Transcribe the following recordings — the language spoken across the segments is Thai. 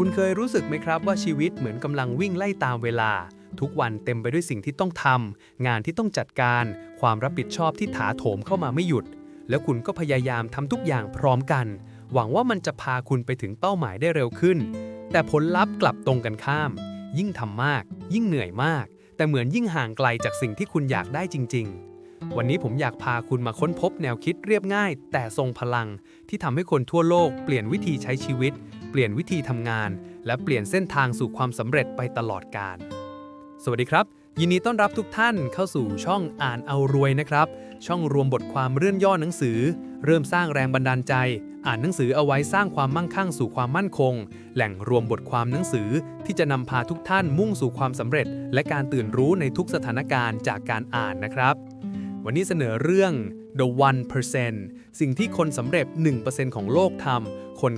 คุณเคยรู้สึกไหมครับว่าชีวิตเหมือนกำลังวิ่งไล่ตามเวลา ทุกวันเต็มไปด้วยสิ่งที่ต้องทำงานที่ต้องจัดการ ความรับผิดชอบที่ถาโถมเข้ามาไม่หยุด แล้วคุณก็พยายามทำทุกอย่างพร้อมกัน หวังว่ามันจะพาคุณไปถึงเป้าหมายได้เร็วขึ้น แต่ผลลัพธ์กลับตรงกันข้าม ยิ่งทำมาก ยิ่งเหนื่อยมาก แต่เหมือนยิ่งห่างไกลจากสิ่งที่คุณอยากได้จริง ๆ วันนี้ผมอยากพาคุณมาค้นพบแนวคิดเรียบง่าย แต่ทรงพลังที่ทำให้คนทั่วโลกเปลี่ยนวิธีใช้ชีวิต เปลี่ยนวิธีทำงาน และเปลี่ยนเส้นทางสู่ความสำเร็จไปตลอดกาลสวัสดีครับ ยินดีต้อนรับทุกท่านเข้าสู่ช่องอ่านเอารวยนะครับ ช่องรวมบทความเรื่องย่อหนังสือ เริ่มสร้างแรงบันดาลใจ อ่านหนังสือเอาไว้สร้างความมั่งคั่งสู่ความมั่นคง แหล่งรวมบทความหนังสือ ที่จะนำพาทุกท่านมุ่งสู่ความสำเร็จ และการตื่นรู้ในทุกสถานการณ์จากการอ่านนะครับ วันนี้เสนอเรื่อง The 1%สิ่งที่คนสำเร็จ 1%ของโลกทำ คน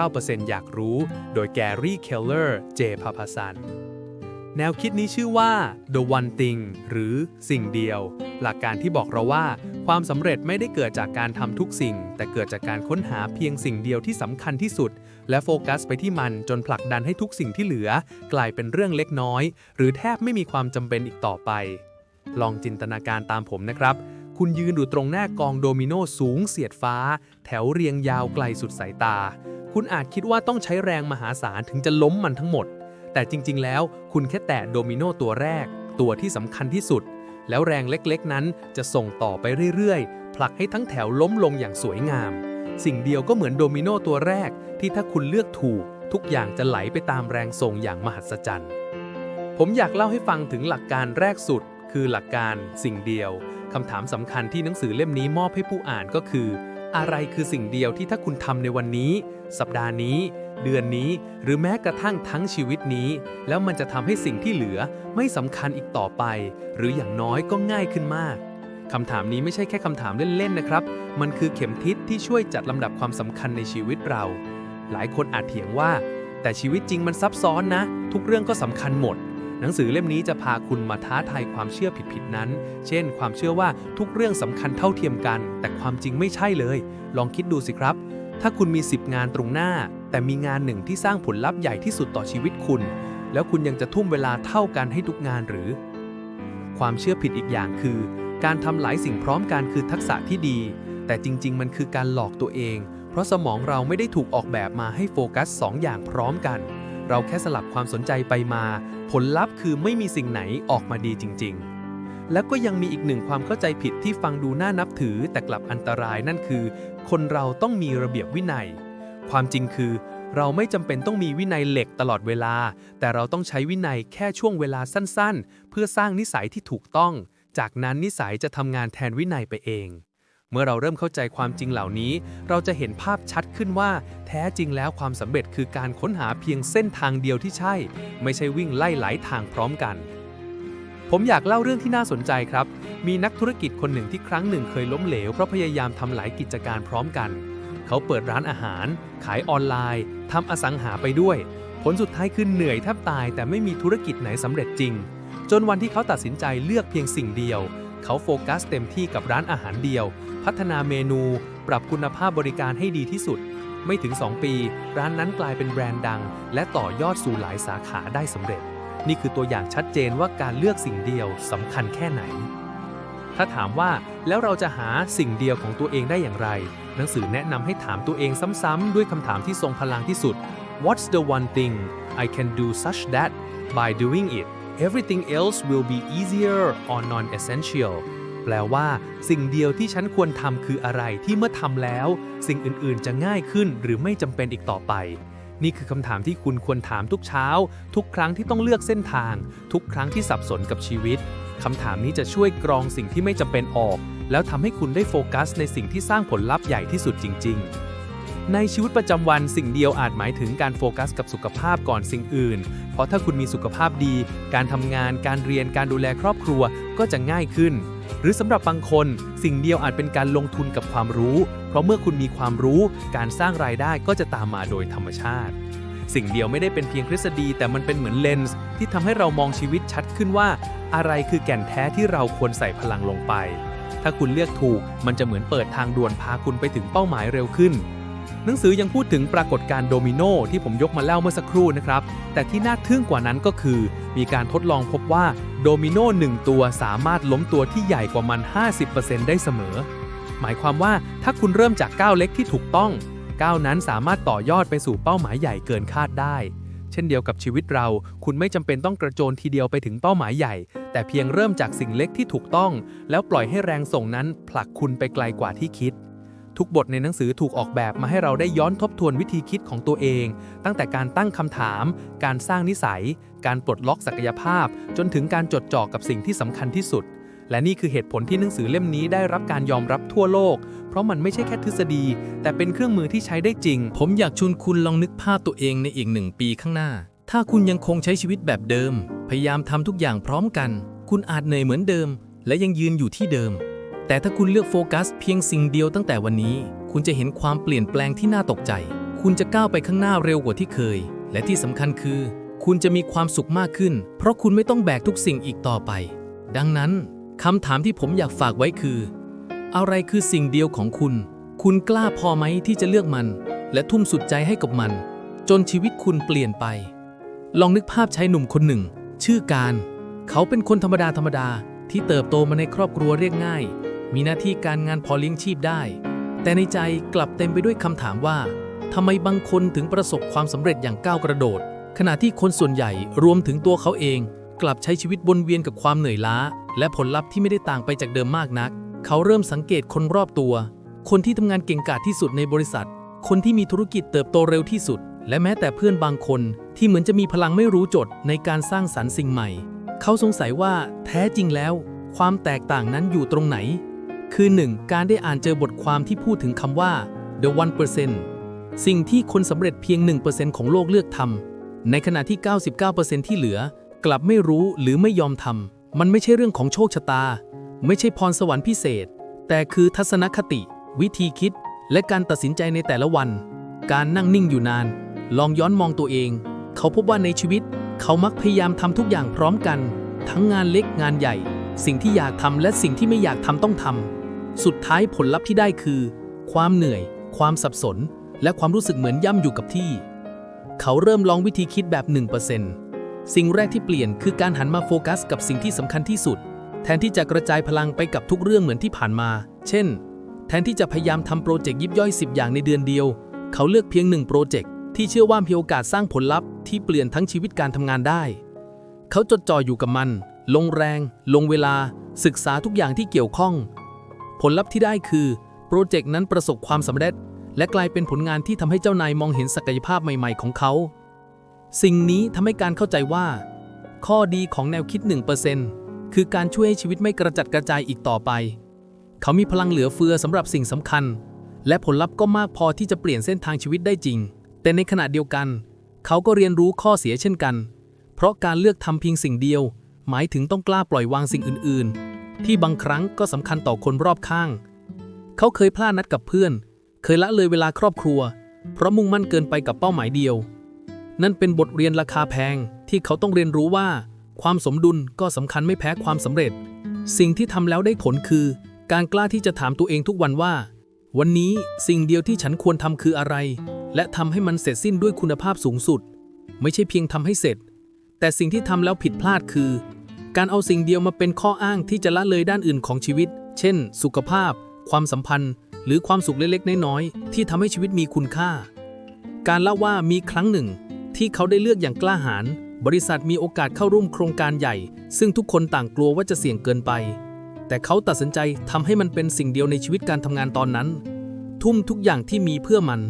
99%อยากรู้ โดยแกรี่เคลเลอร์ เจพาพาซัน แนวคิดนี้ชื่อว่า The One Thing หรือสิ่งเดียว หลักการที่บอกเราว่า ความสำเร็จไม่ได้เกิดจากการทำทุกสิ่ง แต่เกิดจากการค้นหาเพียงสิ่งเดียวที่สำคัญที่สุด และโฟกัสไปที่มันจนผลักดันให้ทุกสิ่งที่เหลือ กลายเป็นเรื่องเล็กน้อย หรือแทบไม่มีความจำเป็นอีกต่อไปลองจินตนาการตามผมนะครับ คุณยืนอยู่ตรงหน้ากองโดมิโนสูงเสียดฟ้า แถวเรียงยาวไกลสุดสายตา คุณอาจคิดว่าต้องใช้แรงมหาศาลถึงจะล้มมันทั้งหมด แต่จริง ๆ แล้วคุณแค่แตะโดมิโนตัวแรก ตัวที่สำคัญที่สุด แล้วแรงเล็กๆ นั้นจะส่งต่อไปเรื่อยๆ ผลักให้ทั้งแถวล้มลงอย่างสวยงาม สิ่งเดียวก็เหมือนโดมิโนตัวแรก ที่ถ้าคุณเลือกถูก ทุกอย่างจะไหลไปตามแรงส่งอย่างมหัศจรรย์ ผมอยากเล่าให้ฟังถึงหลักการแรกสุด คือหลักการสิ่งเดียวคำถามสำคัญที่หนังสือเล่มนี้มอบให้ผู้อ่านก็คือ อะไรคือสิ่งเดียวที่ถ้าคุณทำในวันนี้ สัปดาห์นี้ เดือนนี้ หรือแม้กระทั่งทั้งชีวิตนี้ แล้วมันจะทำให้สิ่งที่เหลือไม่สำคัญอีกต่อไป หรืออย่างน้อยก็ง่ายขึ้นมากคำถามนี้ไม่ใช่แค่คำถามเล่นๆนะครับ มันคือเข็มทิศที่ช่วยจัดลำดับความสำคัญในชีวิตเรา หลายคนอาจเถียงว่า แต่ชีวิตจริงมันซับซ้อนนะ ทุกเรื่องก็สำคัญหมด หนังสือเล่มนี้จะพาคุณมาท้าทายความเชื่อผิดๆนั้น เช่น ความเชื่อว่าทุกเรื่องสำคัญเท่าเทียมกัน แต่ความจริงไม่ใช่เลย ลองคิดดูสิครับ ถ้าคุณมี 10 งานตรงหน้า แต่มีงานหนึ่งที่สร้างผลลัพธ์ใหญ่ที่สุดต่อชีวิตคุณ แล้วคุณยังจะทุ่มเวลาเท่ากันให้ทุกงานหรือ ความเชื่อผิดอีกอย่างคือ การทำหลายสิ่งพร้อมกันคือทักษะที่ดี แต่จริง ๆ มันคือการหลอกตัวเอง เพราะสมองเราไม่ได้ถูกออกแบบมาให้โฟกัสสองอย่างพร้อมกัน เราแค่สลับความสนใจไปมา ผลลัพธ์คือไม่มีสิ่งไหนออกมาดีจริง ๆ แล้วก็ยังมีอีกหนึ่งความเข้าใจผิดที่ฟังดูน่านับถือแต่กลับอันตรายนั่นคือ คนเราต้องมีระเบียบวินัย ความจริงคือ เราไม่จำเป็นต้องมีวินัยเหล็กตลอดเวลา แต่เราต้องใช้วินัยแค่ช่วงเวลาสั้นๆ เพื่อสร้างนิสัยที่ถูกต้อง จากนั้นนิสัยจะทำงานแทนวินัยไปเอง เมื่อเราเริ่มเข้าใจความจริงเหล่านี้ เราจะเห็นภาพชัดขึ้นว่า แท้จริงแล้วความสำเร็จคือการค้นหาเพียงเส้นทางเดียวที่ใช่ ไม่ใช่วิ่งไล่หลายทางพร้อมกัน ผมอยากเล่าเรื่องที่น่าสนใจครับ มีนักธุรกิจคนหนึ่งที่ครั้งหนึ่งเคยล้มเหลวเพราะพยายามทำหลายกิจการพร้อมกัน เขาเปิดร้านอาหาร ขายออนไลน์ทำอสังหาไปด้วย ผลสุดท้ายคือเหนื่อยแทบตาย แต่ไม่มีธุรกิจไหนสำเร็จจริง จนวันที่เขาตัดสินใจเลือกเพียงสิ่งเดียว เขาโฟกัสเต็มที่กับร้านอาหารเดียว พัฒนาเมนู ปรับคุณภาพบริการให้ดีที่สุด ไม่ถึง 2 ปี ร้านนั้นกลายเป็นแบรนด์ดัง และต่อยอดสู่หลายสาขาได้สำเร็จ นี่คือตัวอย่างชัดเจนว่าการเลือกสิ่งเดียวสำคัญแค่ไหน ถ้าถามว่าแล้วเราจะหาสิ่งเดียวของตัวเองได้อย่างไร หนังสือแนะนำให้ถามตัวเองซ้ำๆด้วยคำถามที่ทรงพลังที่สุด What's the one thing I can do such that by doing it everything else will be easier or non-essential แปลว่า สิ่งเดียวที่ฉันควรทำคืออะไรที่เมื่อทำแล้ว สิ่งอื่นๆ จะง่ายขึ้นหรือไม่จำเป็นอีกต่อไป นี่คือคำถามที่คุณควรถามทุกเช้า ทุกครั้งที่ต้องเลือกเส้นทาง ทุกครั้งที่สับสนกับชีวิตคำถามนี้จะช่วยกรองสิ่งที่ไม่จำเป็นออก แล้วทำให้คุณได้โฟกัสในสิ่งที่สร้างผลลัพธ์ใหญ่ที่สุดจริง ๆในชีวิตประจำวันสิ่งเดียวอาจหมายถึงการโฟกัสกับสุขภาพก่อนสิ่งอื่น เพราะถ้าคุณมีสุขภาพดี การทำงาน การเรียน การดูแลครอบครัวก็จะง่ายขึ้น หรือสำหรับบางคน สิ่งเดียวอาจเป็นการลงทุนกับความรู้ เพราะเมื่อคุณมีความรู้ การสร้างรายได้ก็จะตามมาโดยธรรมชาติ สิ่งเดียวไม่ได้เป็นเพียงทฤษฎี แต่มันเป็นเหมือนเลนส์ที่ทำให้เรามองชีวิตชัดขึ้นว่า อะไรคือแก่นแท้ที่เราควรใส่พลังลงไป ถ้าคุณเลือกถูก มันจะเหมือนเปิดทางด่วนพาคุณไปถึงเป้าหมายเร็วขึ้น หนังสือยังพูดถึงปรากฏการณ์โดมิโนที่ผมยกมาเล่าเมื่อสักครู่นะครับ แต่ที่น่าทึ่งกว่านั้นก็คือ มีการทดลองพบว่าโดมิโนหนึ่งตัวสามารถล้มตัวที่ใหญ่กว่ามัน 50%ได้เสมอ หมายความว่าถ้าคุณเริ่มจากก้าวเล็กที่ถูกต้องก้าวนั้นสามารถต่อยอดไปสู่เป้าหมายใหญ่เกินคาดได้ เช่นเดียวกับชีวิตเรา คุณไม่จำเป็นต้องกระโจนทีเดียวไปถึงเป้าหมายใหญ่ แต่เพียงเริ่มจากสิ่งเล็กที่ถูกต้อง แล้วปล่อยให้แรงส่งนั้นผลักคุณไปไกลกว่าที่คิด ทุกบทในหนังสือถูกออกแบบมาให้เราได้ย้อนทบทวนวิธีคิดของตัวเอง ตั้งแต่การตั้งคำถาม การสร้างนิสัย การปลดล็อกศักยภาพ จนถึงการจดจ่อกับสิ่งที่สำคัญที่สุด และนี่คือเหตุผลที่หนังสือเล่มนี้ได้รับการยอมรับทั่วโลก เพราะมันไม่ใช่แค่ทฤษฎี แต่เป็นเครื่องมือที่ใช้ได้จริง ผมอยากชวนคุณลองนึกภาพตัวเองในอีกหนึ่งปีข้างหน้า ถ้าคุณยังคงใช้ชีวิตแบบเดิม พยายามทำทุกอย่างพร้อมกัน คุณอาจเหนื่อยเหมือนเดิม และยังยืนอยู่ที่เดิม แต่ถ้าคุณเลือกโฟกัสเพียงสิ่งเดียวตั้งแต่วันนี้ คุณจะเห็นความเปลี่ยนแปลงที่น่าตกใจ คุณจะก้าวไปข้างหน้าเร็วกว่าที่เคย และที่สำคัญคือ คุณจะมีความสุขมากขึ้น เพราะคุณไม่ต้องแบกทุกสิ่งอีกต่อไป ดังนั้นคำถามที่ผมอยากฝากไว้คือ อะไรคือสิ่งเดียวของคุณ คุณกล้าพอไหมที่จะเลือกมัน และทุ่มสุดใจให้กับมัน จนชีวิตคุณเปลี่ยนไป ลองนึกภาพชายหนุ่มคนหนึ่ง ชื่อการ เขาเป็นคนธรรมดาธรรมดาที่เติบโตมาในครอบครัวเรียกง่าย มีหน้าที่การงานพอเลี้ยงชีพได้ แต่ในใจกลับเต็มไปด้วยคำถามว่าทำไมบางคนถึงประสบความสำเร็จอย่างก้าวกระโดด ขณะที่คนส่วนใหญ่รวมถึงตัวเขาเอง กลับใช้ชีวิตวนเวียนกับความเหนื่อยล้า และผลลัพธ์ที่ไม่ได้ต่างไปจากเดิมมากนัก เขาเริ่มสังเกตคนรอบตัว คนที่ทำงานเก่งกาจที่สุดในบริษัท คนที่มีธุรกิจเติบโตเร็วที่สุด และแม้แต่เพื่อนบางคน ที่เหมือนจะมีพลังไม่รู้จดในการสร้างสรรค์สิ่งใหม่ เขาสงสัยว่าแท้จริงแล้ว ความแตกต่างนั้นอยู่ตรงไหน คือ 1. การได้อ่านเจอบทความที่พูดถึงคำว่า the 1%สิ่งที่คนสำเร็จเพียง 1%ของโลกเลือกทำในขณะที่ 99%ที่เหลือ กลับไม่รู้หรือไม่ยอมทำมันไม่ใช่เรื่องของโชคชะตา ไม่ใช่พรสวรรค์พิเศษ แต่คือทัศนคติ วิธีคิด และการตัดสินใจในแต่ละวัน การนั่งนิ่งอยู่นาน ลองย้อนมองตัวเอง เขาพบว่าในชีวิต เขามักพยายามทำทุกอย่างพร้อมกัน ทั้งงานเล็กงานใหญ่ สิ่งที่อยากทำและสิ่งที่ไม่อยากทำต้องทำสุดท้ายผลลัพธ์ที่ได้คือ ความเหนื่อย ความสับสน และความรู้สึกเหมือนย่ำอยู่กับที่ เขาเริ่มลองวิธีคิดแบบ 1%สิ่งแรกที่เปลี่ยนคือการหันมาโฟกัสกับสิ่งที่สำคัญที่สุด แทนที่จะกระจายพลังไปกับทุกเรื่องเหมือนที่ผ่านมา เช่น แทนที่จะพยายามทำโปรเจกต์ยิบย่อย 10 อย่างในเดือนเดียว เขาเลือกเพียงหนึ่งโปรเจกต์ที่เชื่อว่ามีโอกาสสร้างผลลัพธ์ที่เปลี่ยนทั้งชีวิตการทำงานได้ เขาจดจ่ออยู่กับมัน ลงแรง ลงเวลา ศึกษาทุกอย่างที่เกี่ยวข้อง ผลลัพธ์ที่ได้คือ โปรเจกต์นั้นประสบความสำเร็จ และกลายเป็นผลงานที่ทำให้เจ้านายมองเห็นศักยภาพใหม่ ๆ ของเขา สิ่งนี้ทำให้การเข้าใจว่า ข้อดีของแนวคิด 1%คือการช่วยให้ชีวิตไม่กระจัดกระจายอีกต่อไป เขามีพลังเหลือเฟือสำหรับสิ่งสำคัญ และผลลัพธ์ก็มากพอที่จะเปลี่ยนเส้นทางชีวิตได้จริง แต่ในขณะเดียวกัน เขาก็เรียนรู้ข้อเสียเช่นกัน เพราะการเลือกทำเพียงสิ่งเดียว หมายถึงต้องกล้าปล่อยวางสิ่งอื่น ๆ ที่บางครั้งก็สำคัญต่อคนรอบข้าง เขาเคยพลาดนัดกับเพื่อน เคยละเลยเวลาครอบครัว เพราะมุ่งมั่นเกินไปกับเป้าหมายเดียว นั่นเป็นบทเรียนราคาแพงที่เขาต้องเรียนรู้ว่า ความสมดุลก็สำคัญไม่แพ้ความสำเร็จ สิ่งที่ทำแล้วได้ผลคือ การกล้าที่จะถามตัวเองทุกวันว่า วันนี้สิ่งเดียวที่ฉันควรทำคืออะไร และทำให้มันเสร็จสิ้นด้วยคุณภาพสูงสุด ไม่ใช่เพียงทำให้เสร็จแต่สิ่งที่ทำแล้วผิดพลาดคือ การเอาสิ่งเดียวมาเป็นข้ออ้างที่จะละเลยด้านอื่นของชีวิต เช่น สุขภาพ ความสัมพันธ์ หรือความสุขเล็กๆ น้อยๆ ที่ทำให้ชีวิตมีคุณค่า การเล่าว่ามีครั้งหนึ่ง ที่เขาได้เลือกอย่างกล้าหาญบริษัทมีโอกาสเข้าร่วมโครงการใหญ่ ซึ่งทุกคนต่างกลัวว่าจะเสี่ยงเกินไป แต่เขาตัดสินใจทำให้มันเป็นสิ่งเดียวในชีวิตการทำงานตอนนั้น ทุ่มทุกอย่างที่มีเพื่อมัน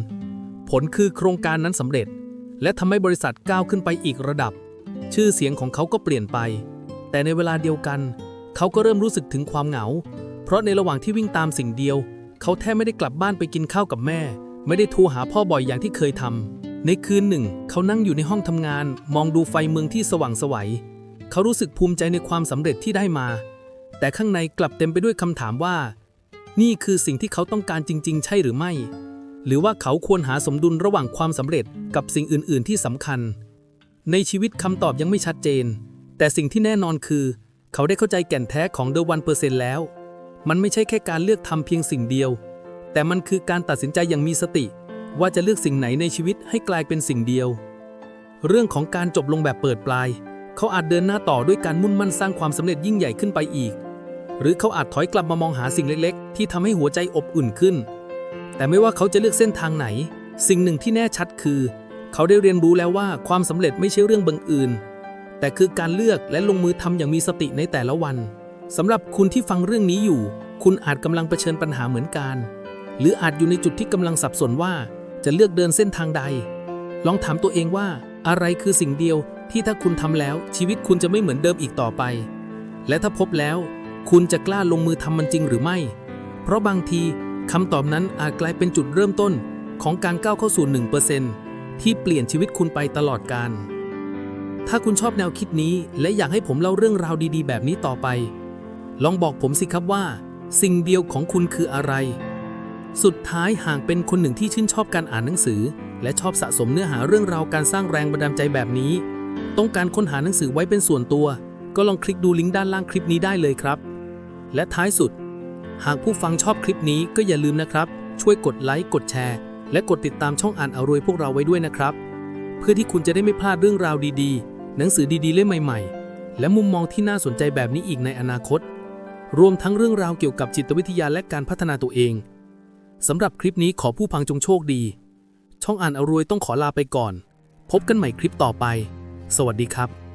ผลคือโครงการนั้นสำเร็จ และทำให้บริษัทก้าวขึ้นไปอีกระดับ ชื่อเสียงของเขาก็เปลี่ยนไป แต่ในเวลาเดียวกัน เขาก็เริ่มรู้สึกถึงความเหงา เพราะในระหว่างที่วิ่งตามสิ่งเดียว เขาแทบไม่ได้กลับบ้านไปกินข้าวกับแม่ ไม่ได้โทรหาพ่อบ่อยอย่างที่เคยทำในคืนหนึ่ง เขานั่งอยู่ในห้องทำงาน มองดูไฟเมืองที่สว่างไสวัย เขารู้สึกภูมิใจในความสำเร็จที่ได้มา แต่ข้างในกลับเต็มไปด้วยคำถามว่า นี่คือสิ่งที่เขาต้องการจริง ๆ ใช่หรือไม่ หรือว่าเขาควรหาสมดุลระหว่างความสำเร็จกับสิ่งอื่น ๆ ที่สำคัญ ในชีวิตคำตอบยังไม่ชัดเจน แต่สิ่งที่แน่นอนคือ เขาได้เข้าใจแก่นแท้ของ The One Percent แล้ว มันไม่ใช่แค่การเลือกทำเพียงสิ่งเดียว แต่มันคือการตัดสินใจอย่างมีสติ ว่าจะเลือกสิ่งไหนในชีวิตให้กลายเป็นสิ่งเดียว เรื่องของการจบลงแบบเปิดปลาย เขาอาจเดินหน้าต่อด้วยการมุ่นมั่นสร้างความสำเร็จยิ่งใหญ่ขึ้นไปอีก หรือเขาอาจถอยกลับมามองหาสิ่งเล็ก ๆ ที่ทำให้หัวใจอบอุ่นขึ้น แต่ไม่ว่าเขาจะเลือกเส้นทางไหน สิ่งหนึ่งที่แน่ชัดคือ เขาได้เรียนรู้แล้วว่าความสำเร็จไม่ใช่เรื่องบังเอิญ แต่คือการเลือกและลงมือทำอย่างมีสติในแต่ละวันสำหรับคุณที่ฟังเรื่องนี้อยู่ คุณอาจกำลังเผชิญปัญหาเหมือนกัน หรืออาจอยู่ในจุดที่กำลังสับสนว่าจะเลือกเดินเส้นทางใด ลองถามตัวเองว่า อะไรคือสิ่งเดียวที่ถ้าคุณทำแล้ว ชีวิตคุณจะไม่เหมือนเดิมอีกต่อไป และถ้าพบแล้ว คุณจะกล้าลงมือทำมันจริงหรือไม่ เพราะบางทีคำตอบนั้นอาจกลายเป็นจุดเริ่มต้นของการก้าวเข้าสู่1%ที่เปลี่ยนชีวิตคุณไปตลอดกาล ถ้าคุณชอบแนวคิดนี้ และอยากให้ผมเล่าเรื่องราวดีๆ แบบนี้ต่อไป ลองบอกผมสิครับว่า สิ่งเดียวของคุณคืออะไร สุดท้ายหากเป็นคนหนึ่งที่ชื่นชอบการอ่านหนังสือ และชอบสะสมเนื้อหาเรื่องราวการสร้างแรงบันดาลใจแบบนี้ ต้องการค้นหาหนังสือไว้เป็นส่วนตัว ก็ลองคลิกดูลิงก์ด้านล่างคลิปนี้ได้เลยครับ และท้ายสุด หากผู้ฟังชอบคลิปนี้ก็อย่าลืมนะครับ ช่วยกดไลค์กดแชร์และกดติดตามช่องอ่านเอารวยพวกเราไว้ด้วยนะครับ เพื่อที่คุณจะได้ไม่พลาดเรื่องราวดีๆ หนังสือดีๆเล่มใหม่ๆ และมุมมองที่น่าสนใจแบบนี้อีกในอนาคต รวมทั้งเรื่องราวเกี่ยวกับจิตวิทยาและการพัฒนาตัวเองสำหรับคลิปนี้ขอผู้ฟังจงโชคดี ช่องอ่านอารวยต้องขอลาไปก่อน พบกันใหม่คลิปต่อไป สวัสดีครับ